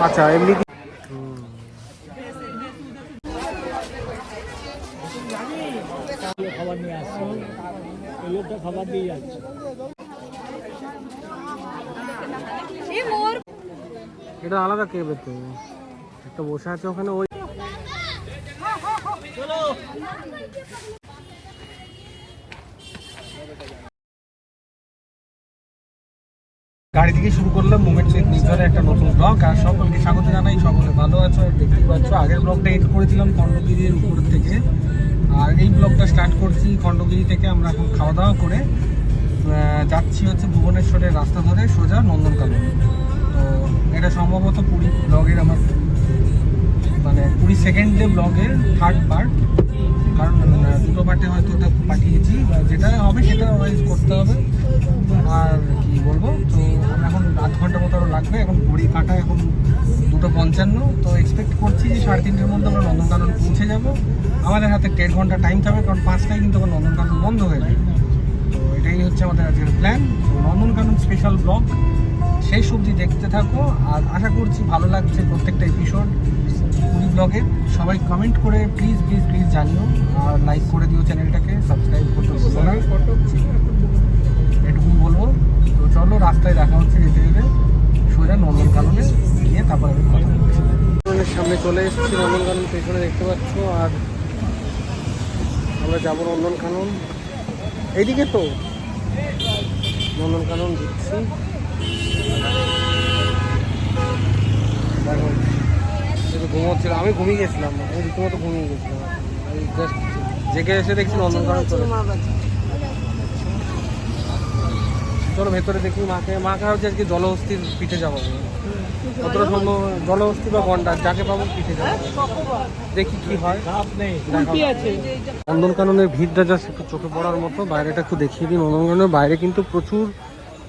আচ্ছা এমনি খাবার নিয়ে আসছে এই লোকটা খাবার দিয়ে যাচ্ছে এটা আলাদা কেবে তো। একটা বসে আছে ওখানে ওই গাড়ি থেকে শুরু করলাম মুভমেন্ট উইথ নিজরে একটা নতুন ব্লগ আর সকলকে স্বাগত জানাই। সকলে ভালো আছো আর দেখতেই পাচ্ছ, আগের ব্লগটা এড করেছিলাম খণ্ডগিরির উপর থেকে। আর এই ব্লগটা স্টার্ট করছি খণ্ডগিরি থেকে, আমরা এখন খাওয়া দাওয়া করে যাচ্ছি হচ্ছে ভুবনেশ্বরের রাস্তা ধরে সোজা নন্দনকানন। তো এটা সম্ভবত পুরী ব্লগের আমার মানে কুড়ি সেকেন্ডে ব্লগের থার্ড পার্ট কারণ দুটো পার্টে হয়তো ওটা পাঠিয়েছি যেটা হবে সেটা ওয়াইজ করতে হবে। আর কি বলব? তো এখন আধ ঘণ্টা মতো আরও লাগবে। এখন ঘড়ি কাটা এখন দুটো পঞ্চান্ন। তো এক্সপেক্ট করছি যে সাড়ে তিনটের মধ্যে আমরা নন্দনকানন পৌঁছে যাব। আমাদের হাতে দেড় ঘণ্টা টাইম থাকবে, কারণ পাঁচটায় কিন্তু আবার নন্দনকানন বন্ধ হয়ে যাবে। তো এটাই হচ্ছে আমাদের আজকের প্ল্যান নন্দনকানন স্পেশাল ব্লগ সেই সবজি দেখতে থাকো। আর আশা করছি ভালো লাগছে প্রত্যেকটা এপিসোড পুরী ব্লগে সবাই কমেন্ট করে প্লিজ প্লিজ প্লিজ জানিও। আর লাইক করে দিও চ্যানেলটাকে সাবস্ক্রাইব করতে না। এটুকুই বলব, তো চলো রাস্তায় দেখা হচ্ছে যেতে যেতে, সোজা নন্দনকাননে গিয়ে তারপর আমি কথা বলছি। সামনে চলে এসেছি, নন্দনকানন পেছনে দেখতে পাচ্ছ, আর আমরা যাব নন্দন নন্দনকানন। এইদিকে তো নন্দনকানন দিচ্ছি। দেখো শুধু ঘুমোচ্ছিল, আমি ঘুমিয়ে গেছিলাম, আমি রীতিমতো ঘুমিয়ে গেছিলাম। আমি জেগে এসে দেখছি নন্দনকানন চলে। চলো ভেতরে দেখি মাকে। মাকে হচ্ছে আজকে জলহস্তির পিঠে যাব। কতটা সম্ভব জলহস্তি বা গন্ডার যাকে পাবো পিঠে যাব। দেখি কি হয়। নন্দনকাননের ভিড়টা জাস্ট একটু চোখে পড়ার মতো। বাইরেটা একটু দেখিয়ে দিই। নন্দনকাননের বাইরে কিন্তু প্রচুর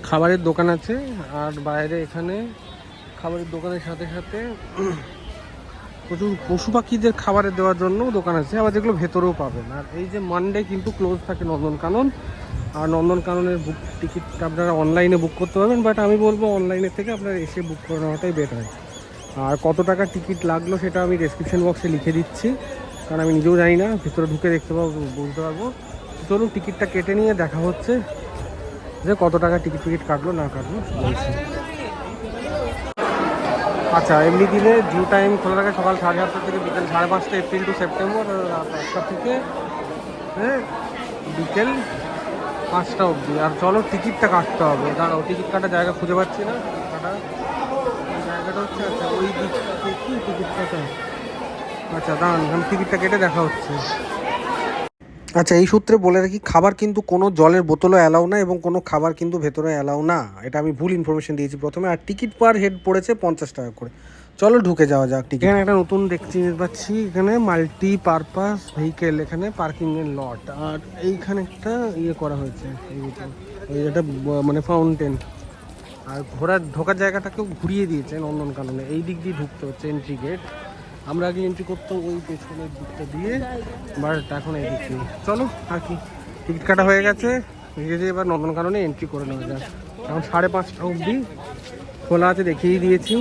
খাবারের দোকান আছে। আর বাইরে এখানে খাবারের দোকানের সাথে সাথে প্রচুর পশু পাখিদের খাবারের দেওয়ার জন্য দোকান আছে। আবার যেগুলো ভেতরেও পাবেন। আর এই যে মানডে কিন্তু ক্লোজ থাকে নন্দনকানন। আর নন্দনকাননের বুক টিকিট আপনারা অনলাইনে বুক করতে পারবেন বাট আমি বলব অনলাইনের থেকে আপনারা এসে বুক করে নেওয়াটাই বেটার আর কত টাকা টিকিট লাগল সেটা আমি ডেসক্রিপশন বক্সে লিখে দিচ্ছি কারণ আমি নিজেও জানি না ভিতরে ঢুকে দেখতে পাবো বলতে পারব। চলুন টিকিটটা কেটে নিয়ে দেখা হচ্ছে যে কত টাকা টিকিট টিকিট কাটলো না কাটলো। আচ্ছা এমনি দিলে জিও টাইম খোলা থাকে সকাল সাড়ে সাতটা থেকে বিকেল সাড়ে পাঁচটা এপ্রিল টু সেপ্টেম্বর আটটা থেকে হ্যাঁ, বিকেল পাঁচটা অবধি। আর চলো, টিকিটটা কাটতে হবে। দাঁড়াও, টিকিট কাটার জায়গা খুঁজে পাচ্ছি না। জায়গাটা হচ্ছে আচ্ছা ওই টিকিট কাটা। আচ্ছা টিকিটটা কেটে দেখা হচ্ছে। আচ্ছা এই সূত্রে বলে রাখি, খাবার কিন্তু কোনো জলের বোতলও অ্যালাউ না এবং কোনো খাবার কিন্তু ভেতরে অ্যালাউ না। এটা আমি ভুল ইনফরমেশন দিয়েছি প্রথমে। আর টিকিট পার হেড পড়েছে পঞ্চাশ টাকা করে। চলো ঢুকে যাওয়া যাক ঠিক এখানে একটা নতুন দেখছি পাচ্ছি, এখানে মাল্টি পারপাস ভেহিকেল এখানে পার্কিং এর লট আর এইখানে একটা ইয়ে করা হয়েছে, এই ব- মানে ফাউন্টেন আর ঘোরার, ঢোকার জায়গাটাকেও ঘুরিয়ে দিয়েছে নন্দনকাননে। এই দিক দিয়ে ঢুকতে হচ্ছে এন্ট্রি গেট আমরা আগে এন্ট্রি করতাম ওই পেছনের দিকটা দিয়ে বাট এখন এই দিক দিয়ে। চলো, আর কি। টিকিট কাটা হয়ে গেছে। যে এবার নন্দনকাননে এন্ট্রি করে নেওয়া যায় এখন সাড়ে পাঁচটা অবধি খোলা আছে দেখিয়ে দিয়েছি।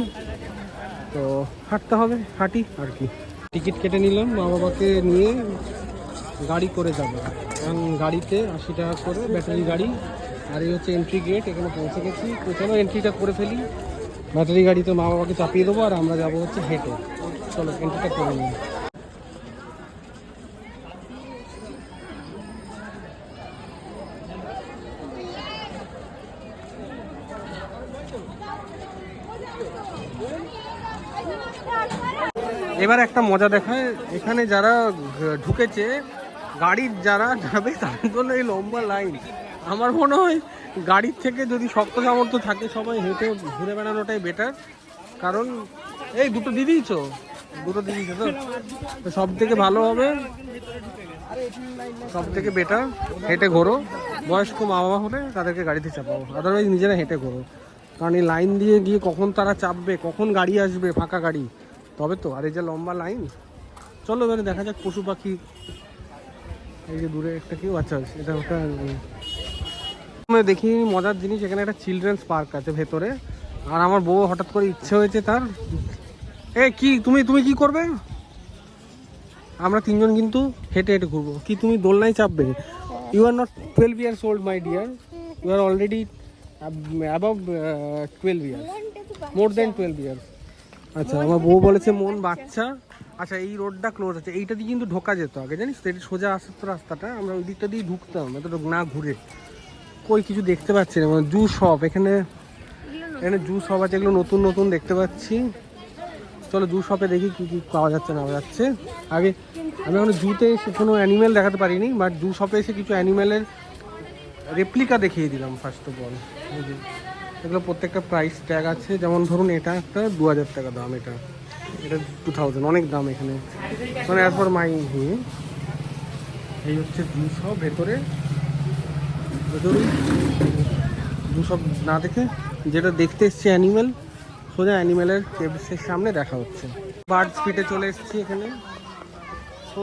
তো হাঁটতে হবে, হাঁটি আর কি। টিকিট কেটে নিলাম মা বাবাকে নিয়ে গাড়ি করে যাব। কারণ গাড়িতে আশি টাকা করে ব্যাটারি গাড়ি, আর এই হচ্ছে এন্ট্রি গেট এখানে পৌঁছে গেছি। তো চলো এন্ট্রিটা করে ফেলি। ব্যাটারি গাড়িতে মা বাবাকে চাপিয়ে দেবো, আর আমরা যাব হচ্ছে হেঁটে চলো এন্ট্রিটা করে নিই। এবার একটা মজা দেখায়। এখানে যারা ঢুকেছে, গাড়ির যারা যাবে, তাদের জন্য এই লম্বা লাইন। আমার মনে হয় গাড়ির থেকে যদি শক্ত সামর্থ্য থাকে, সবাই হেঁটে ঘুরে বেড়ানোটাই বেটার কারণ, এই দুটো দিয়ে দিয়েছ দুটো তো? তো সব থেকে ভালো হবে সব থেকে বেটার হেঁটে ঘোরো। বয়স্ক মা বাবা হলে তাদেরকে গাড়িতে চাপাবো আদারওয়াইজ নিজেরা হেঁটে ঘোরো। কারণ এই লাইন দিয়ে গিয়ে কখন তারা চাপবে, কখন গাড়ি আসবে, ফাঁকা গাড়ি? তবে তো, আর এই যে লম্বা লাইন চলো এবারে দেখা যাক পশু পাখি, এই যে দূরে একটা কেউ আচ্ছা এটা ওটা দেখি মজার জিনিস, এখানে একটা চিলড্রেন্স পার্ক আছে ভেতরে, আর আমার বউ হঠাৎ করে ইচ্ছে হয়েছে তার, এ কি, তুমি তুমি কি করবে? আমরা তিনজন কিন্তু হেঁটে হেঁটে ঘুরবো। কি, তুমি দোলনায় চাপবে? You are not twelve years old my dear you are already above twelve years more than twelve years আচ্ছা আমার বউ বলেছে মন বাচ্চা। আচ্ছা এই রোডটা ক্লোজ আছে এইটা দিয়ে কিন্তু ঢোকা যেত আগে জানিস তো? এটা সোজা আসার তো রাস্তাটা আমরা ওই দিকটা দিয়ে ঢুকতাম এতটা না ঘুরে। কই কিছু দেখতে পাচ্ছি না মানে জু শপ এখানে এখানে জু শপ আছে এগুলো নতুন নতুন দেখতে পাচ্ছি। চলো জু শপে দেখি কি কি পাওয়া যাচ্ছে না পাওয়া যাচ্ছে। আগে আমি এখনও জুতে এসে কোনো অ্যানিমেল দেখাতে পারিনি বাট জু শপে এসে কিছু অ্যানিমেলের রেপ্লিকা দেখিয়ে দিলাম ফার্স্ট অফ অল এগুলো প্রত্যেকটা প্রাইস ট্যাগ আছে। যেমন ধরুন এটা একটা দু হাজার টাকা দাম এটা। এটা টু থাউজেন্ড অনেক দাম এখানে। মানে অ্যাজ পার মাই হি এই হচ্ছে শপ ভেতরে। ভেতরে শপ না দেখে যেটা দেখতে এসছে অ্যানিমেল সোজা অ্যানিমেলের কেবসের সামনে দেখা হচ্ছে। বার্ড স্পিডে চলে এসেছি এখানে। ও,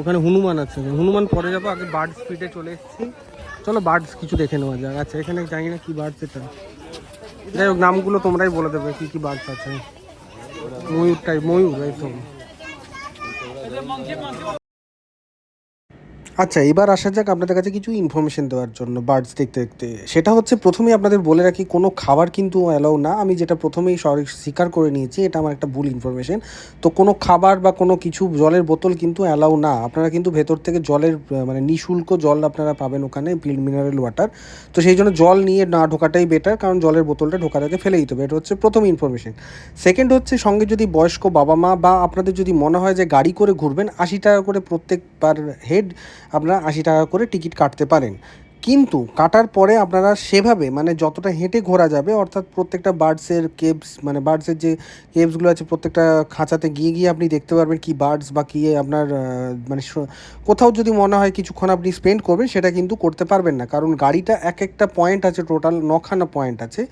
ওখানে হনুমান আছে। হনুমান পরে যাব, আগে বার্ড স্পিডে চলে এসেছি। চলো বার্ডস কিছু দেখে নেওয়া যাক। আচ্ছা এখানে জানি না কি বার্ডস এটা। যাই হোক, নামগুলো তোমরাই বলে দেবে কী কী বার্ডস আছে। ময়ূর টাইপ ময়ূর, এই তো। আচ্ছা এবার আসা যাক আপনাদের কাছে কিছু ইনফরমেশন দেওয়ার জন্য বার্ডস দেখতে দেখতে। সেটা হচ্ছে প্রথমেই আপনাদের বলে রাখি, কোনো খাবার কিন্তু অ্যালাউ না। আমি যেটা প্রথমেই স্বীকার করে নিয়েছি, এটা আমার একটা ভুল ইনফরমেশন তো কোনো খাবার বা কোনো কিছু জলের বোতল কিন্তু অ্যালাউ না। আপনারা কিন্তু ভেতর থেকে জলের মানে নিঃশুল্ক জল আপনারা পাবেন ওখানে মিনারেল ওয়াটার তো সেই জন্য জল নিয়ে না ঢোকাটাই বেটার কারণ জলের বোতলটা ঢোকার আগে ফেলে দিতে হবে। এটা হচ্ছে প্রথম ইনফরমেশন সেকেন্ড হচ্ছে সঙ্গে যদি বয়স্ক বাবা মা বা আপনাদের যদি মনে হয় যে গাড়ি করে ঘুরবেন, আশি টাকা করে প্রত্যেক পার হেড আপনারা আশি টাকা করে টিকিট কাটতে পারেন। কিন্তু কাটার পরে আপনারা সেভাবে মানে যতটা হেঁটে ঘোরা যাবে, অর্থাৎ প্রত্যেকটা বার্ডসের কেবস মানে বার্ডসের যে কেবসগুলো আছে, প্রত্যেকটা খাঁচাতে গিয়ে গিয়ে আপনি দেখতে পারবেন কি বার্ডস বা কী আপনার মানে কোথাও যদি মনে হয় কিছুক্ষণ আপনি স্পেন্ড করবেন, সেটা কিন্তু করতে পারবেন না। কারণ গাড়িটা এক একটা পয়েন্ট আছে টোটাল নখানা পয়েন্ট আছে।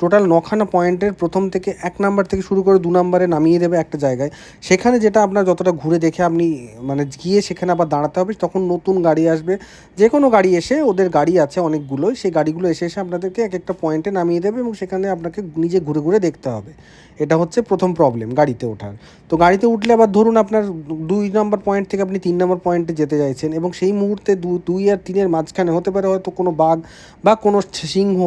টোটাল নখানা পয়েন্টের প্রথম থেকে এক নাম্বার থেকে শুরু করে দু নম্বরে নামিয়ে দেবে একটা জায়গায়। সেখানে যেটা আপনার যতটা ঘুরে দেখে আপনি মানে গিয়ে সেখানে আবার দাঁড়াতে হবে, তখন নতুন গাড়ি আসবে। যে কোনো গাড়ি এসে ওদের গাড়ি আছে অনেকগুলো, সেই গাড়িগুলো এসে এসে আপনাদেরকে এক একটা পয়েন্টে নামিয়ে দেবে এবং সেখানে আপনাকে নিজে ঘুরে ঘুরে দেখতে হবে। এটা হচ্ছে প্রথম প্রবলেম গাড়িতে ওঠার। তো গাড়িতে উঠলে আবার ধরুন আপনার দুই নম্বর পয়েন্ট থেকে আপনি তিন নম্বর পয়েন্টে যেতে চাইছেন এবং সেই মুহূর্তে দু, দুই আর তিনের মাঝখানে হতে পারে হয়তো কোনো বাঘ বা কোনো সিংহ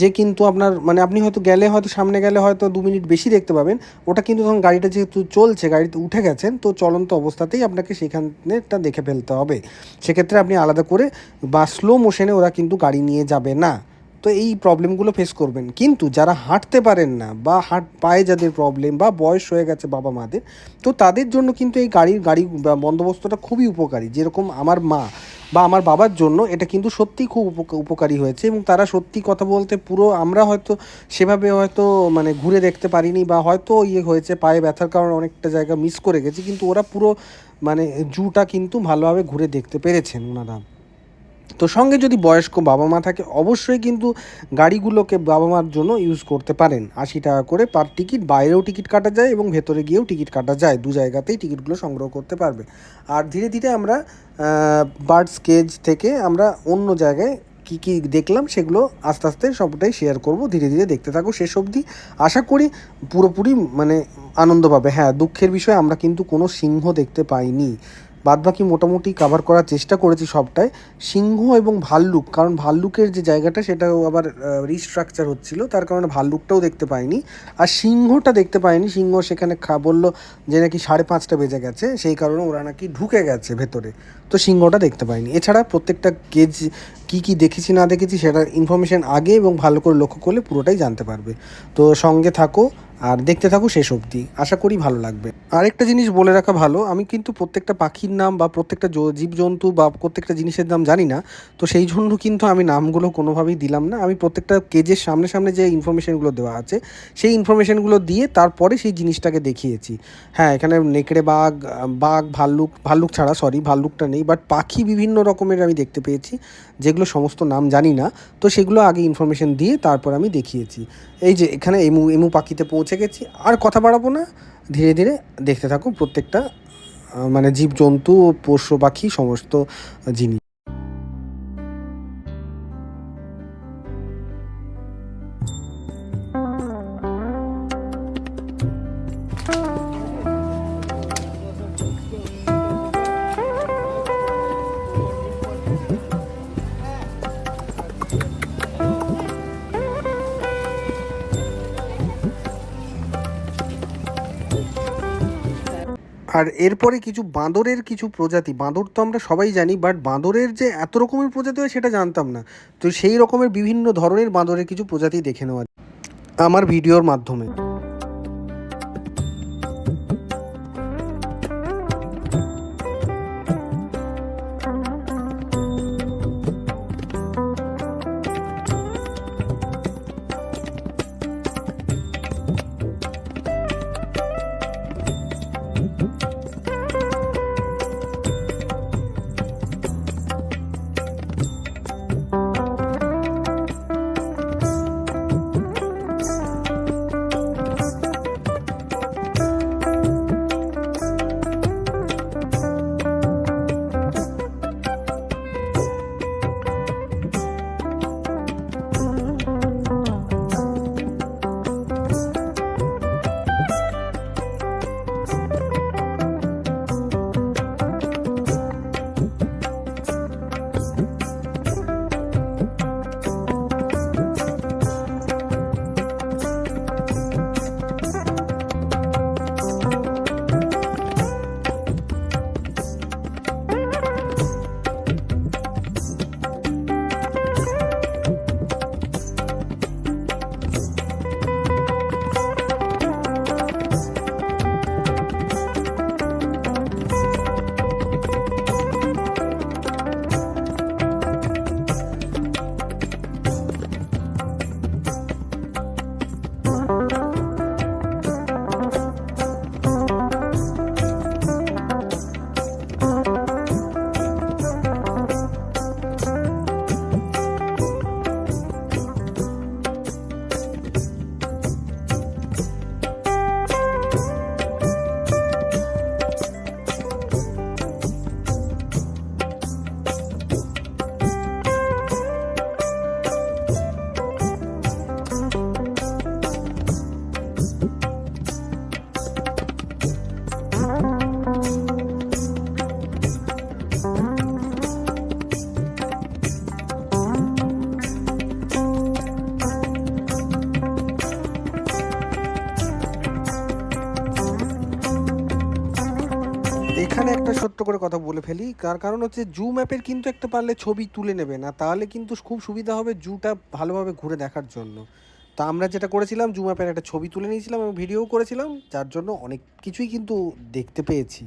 যে কিন্তু আপনার মানে আপনি হয়তো গেলে হয়তো সামনে গেলে হয়তো দু মিনিট বেশি দেখতে পাবেন। ওটা কিন্তু তখন গাড়িটা যেহেতু চলছে, গাড়িতে উঠে গেছেন, তো চলন্ত অবস্থাতেই আপনাকে সেখানেটা দেখে ফেলতে হবে। সেক্ষেত্রে আপনি আলাদা করে বা স্লো মোশনে ওরা কিন্তু গাড়ি নিয়ে যাবে না। তো এই প্রবলেমগুলো ফেস করবেন। কিন্তু যারা হাঁটতে পারেন না বা হাঁট, পায়ে যাদের প্রবলেম বা বয়স হয়ে গেছে বাবা মাদের, তো তাদের জন্য কিন্তু এই গাড়ির, গাড়ি বন্দোবস্তটা খুবই উপকারী। যেরকম আমার মা বা আমার বাবার জন্য এটা কিন্তু সত্যিই খুব উপক- উপকারী হয়েছে এবং তারা সত্যি কথা বলতে পুরো আমরা হয়তো সেভাবে হয়তো মানে ঘুরে দেখতে পারিনি বা হয়তো ইয়ে হয়েছে, পায়ে ব্যথার কারণে অনেকটা জায়গা মিস করে গেছি, কিন্তু ওরা পুরো মানে জুটা কিন্তু ভালোভাবে ঘুরে দেখতে পেরেছেন ওনারা তো সঙ্গে যদি বয়স্ক বাবা মা থাকে, অবশ্যই কিন্তু গাড়িগুলোকে বাবা মার জন্য ইউজ করতে পারেন। আশি টাকা করে পার টিকিট বাইরেও টিকিট কাটা যায় এবং ভেতরে গিয়েও টিকিট কাটা যায়। দু জায়গাতেই টিকিটগুলো সংগ্রহ করতে পারবে। আর ধীরে ধীরে আমরা বার্ড স্কেজ থেকে আমরা অন্য জায়গায় কী কী দেখলাম সেগুলো আস্তে আস্তে সবটাই শেয়ার করব। ধীরে ধীরে দেখতে থাকো শেষ অবধি। আশা করি পুরোপুরি মানে আনন্দ পাবে। হ্যাঁ দুঃখের বিষয়ে আমরা কিন্তু কোনো সিংহ দেখতে পাইনি। বাদবাকি মোটামুটি কাভার করার চেষ্টা করেছি সবটাই। সিংহ এবং ভাল্লুক, কারণ ভাল্লুকের যে জায়গাটা সেটাও আবার রিস্ট্রাকচার হচ্ছিল, তার কারণে ভাল্লুকটাও দেখতে পাইনি। আর সিংহটা দেখতে পাইনি, সিংহ সেখানে খা, বলল যে নাকি সাড়ে পাঁচটা বেজে গেছে, সেই কারণে ওরা নাকি ঢুকে গেছে ভেতরে। তো সিংহটা দেখতে পাইনি। এছাড়া প্রত্যেকটা গেজ কী কী দেখেছি না দেখেছি সেটার ইনফরমেশন আগে এবং ভালো করে লক্ষ্য করলে পুরোটাই জানতে পারবে। তো সঙ্গে থাকো আর দেখতে থাকো শেষ অবধি। আশা করি ভালো লাগবে। আরেকটা জিনিস বলে রাখা ভালো, আমি কিন্তু প্রত্যেকটা পাখির নাম বা প্রত্যেকটা জীবজন্তু বা প্রত্যেকটা জিনিসের নাম জানি না, তো সেই জন্য কিন্তু আমি নামগুলো কোনোভাবেই দিলাম না। আমি প্রত্যেকটা কেজের সামনে সামনে যে ইনফরমেশনগুলো দেওয়া আছে, সেই ইনফরমেশনগুলো দিয়ে তারপরে সেই জিনিসটাকে দেখিয়েছি। হ্যাঁ এখানে নেকড়ে বাঘ বাঘ, ভাল্লুক ভাল্লুক ছাড়া সরি ভাল্লুকটা নেই বাট পাখি বিভিন্ন রকমের আমি দেখতে পেয়েছি, যেগুলো সমস্ত নাম জানি না, তো সেগুলো আগে ইনফরমেশন দিয়ে তারপর আমি দেখিয়েছি। এই যে এখানে এমু এমু পাখিতে পৌঁছে গেছি। আর কথা বাড়াবো না। ধীরে ধীরে দেখতে থাকো প্রত্যেকটা মানে জীবজন্তু, পশু, পাখি, সমস্ত জিনিস। আর এরপরে কিছু বাঁদরের কিছু প্রজাতি, বাঁদর তো আমরা সবাই জানি বাট বাঁদরের যে এত রকমের প্রজাতি হয় সেটা জানতাম না। তো সেই রকমের বিভিন্ন ধরনের বাঁদরের কিছু প্রজাতি দেখে নেওয়া আমার ভিডিওর মাধ্যমে। এখানে একটা সত্য করে কথা বলে ফেলি। কার, কারণ হচ্ছে জু ম্যাপের কিন্তু একটা পারলে ছবি তুলে নেবে না। তাহলে কিন্তু খুব সুবিধা হবে জুটা ভালোভাবে ঘুরে দেখার জন্য। তো আমরা যেটা করেছিলাম, জু ম্যাপের একটা ছবি তুলে নিয়েছিলাম এবং ভিডিও করেছিলাম, যার জন্য অনেক কিছুই কিন্তু দেখতে পেয়েছি।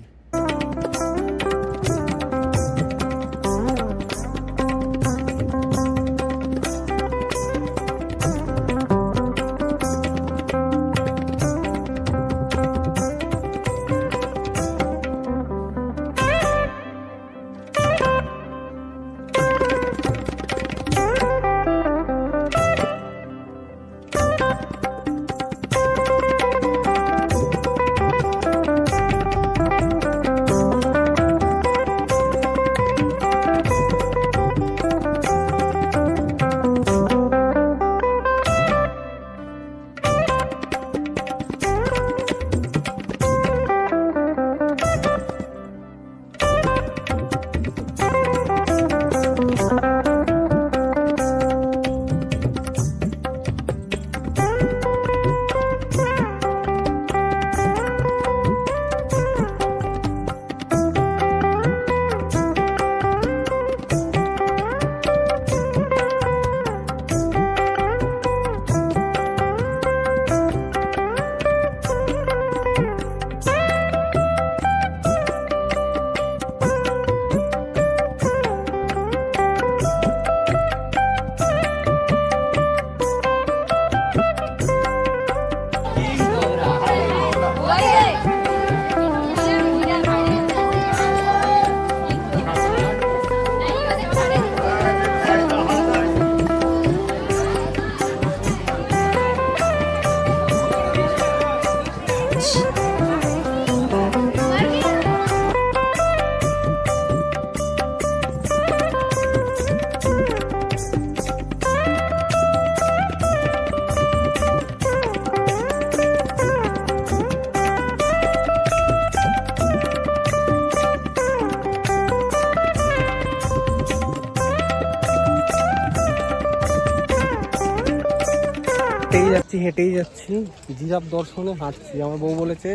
হেঁটেই যাচ্ছি। জিরাফ দর্শনে হাঁটছি। আমার বউ বলেছে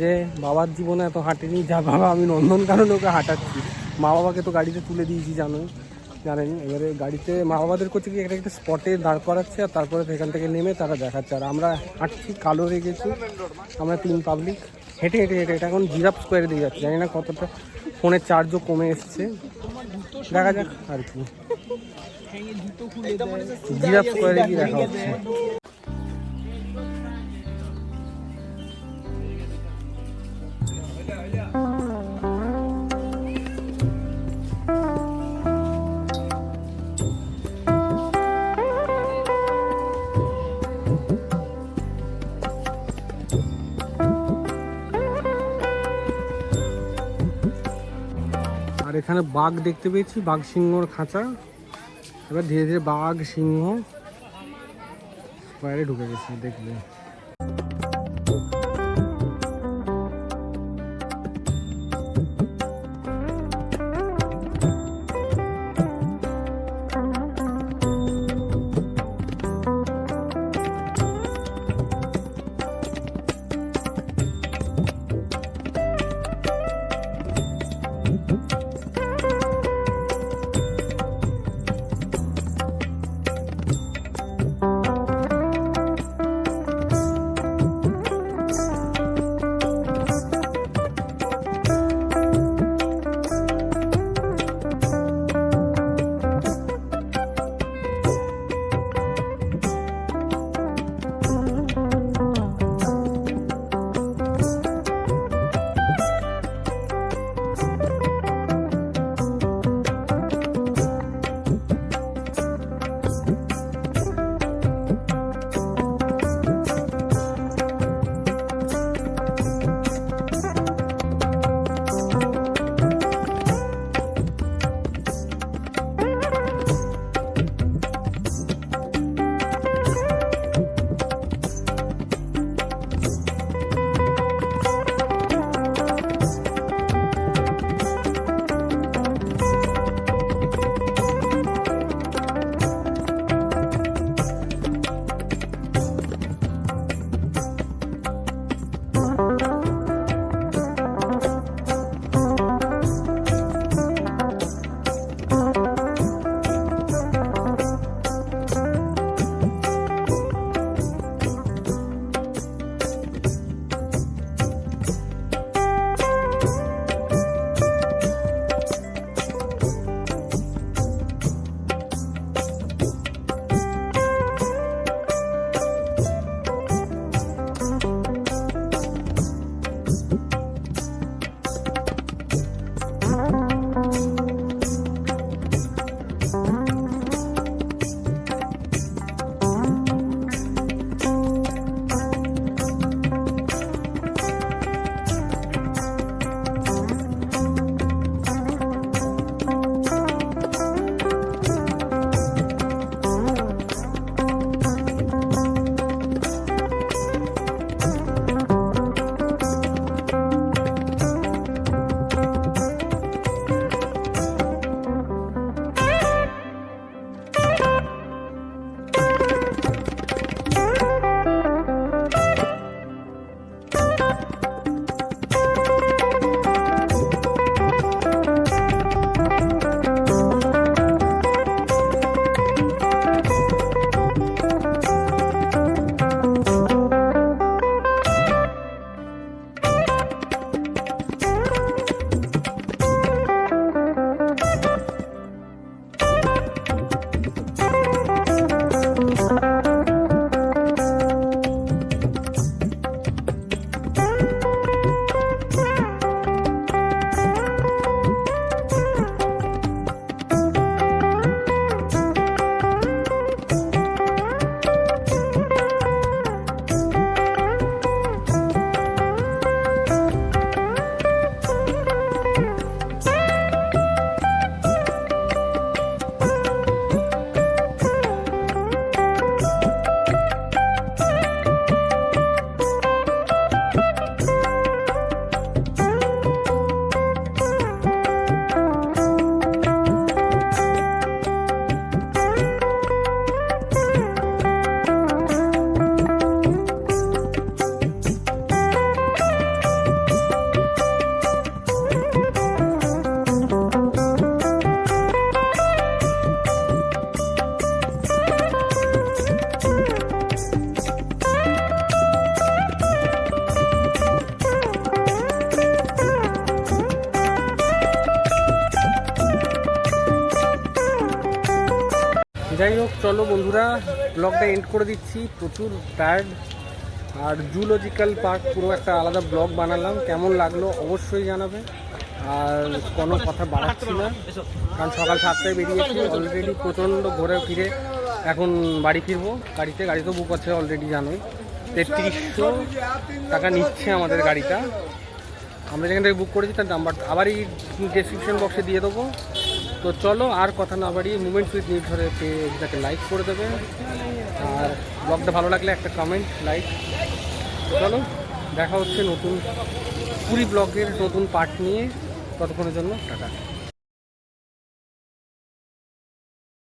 যে, বাবার জীবনে এত হাঁটেনি। যা বাবা, আমি নন্দনকানন ওকে হাঁটাচ্ছি। মা বাবাকে তো গাড়িতে তুলে দিয়েছি, জানো, জানেন? এবারে গাড়িতে মা বাবাদের করছে কি একটা একটা স্পটে দাঁড় করাচ্ছে আর তারপরে সেখান থেকে নেমে তারা দেখাচ্ছে। আর আমরা হাঁটছি, কালো রেগেছি আমরা তিন পাবলিক হেঁটে হেঁটে হেঁটে এটা এখন জিরাপ স্কোয়ারে দিয়ে যাচ্ছে। জানি না কতটা ফোনের চার্জও কমে এসছে। দেখা যাক আর কি। জিরাপ স্কোয়ারে গিয়ে দেখা হচ্ছে? আর এখানে বাঘ দেখতে পেয়েছি, বাঘ সিংহর খাঁচা। এবার ধীরে ধীরে বাঘ, সিংহ বাইরে ঢুকে গেছে, দেখবে। বন্ধুরা ব্লগটা এন্ড করে দিচ্ছি। প্রচুর টায়ার্ড আর জুলজিক্যাল পার্ক পুরো একটা আলাদা ব্লগ বানালাম। কেমন লাগল অবশ্যই জানাবে। আর কোনো কথা বাড়াচ্ছি না। কারণ সকাল সাতটায় বেরিয়েছি অলরেডি প্রচণ্ড ঘুরে ফিরে এখন বাড়ি ফিরবো। গাড়িতে, গাড়ি তো বুক আছে অলরেডি জানোই। তেত্রিশশো টাকা নিচ্ছে আমাদের গাড়িটা। আমরা যেখান থেকে বুক করেছি তার নাম্বার আবার এই ডেসক্রিপশন বক্সে দিয়ে দেবো। তো চলো আর কথা না বাড়িয়ে মুভমেন্ট উইথ ধরে পেজটাকে লাইক করে দেবে। আর ব্লগটা ভালো লাগলে একটা কমেন্ট লাইক চলো, দেখা হচ্ছে নতুন পুরী ব্লগের নতুন পার্ট নিয়ে। ততক্ষণের জন্য টাটা।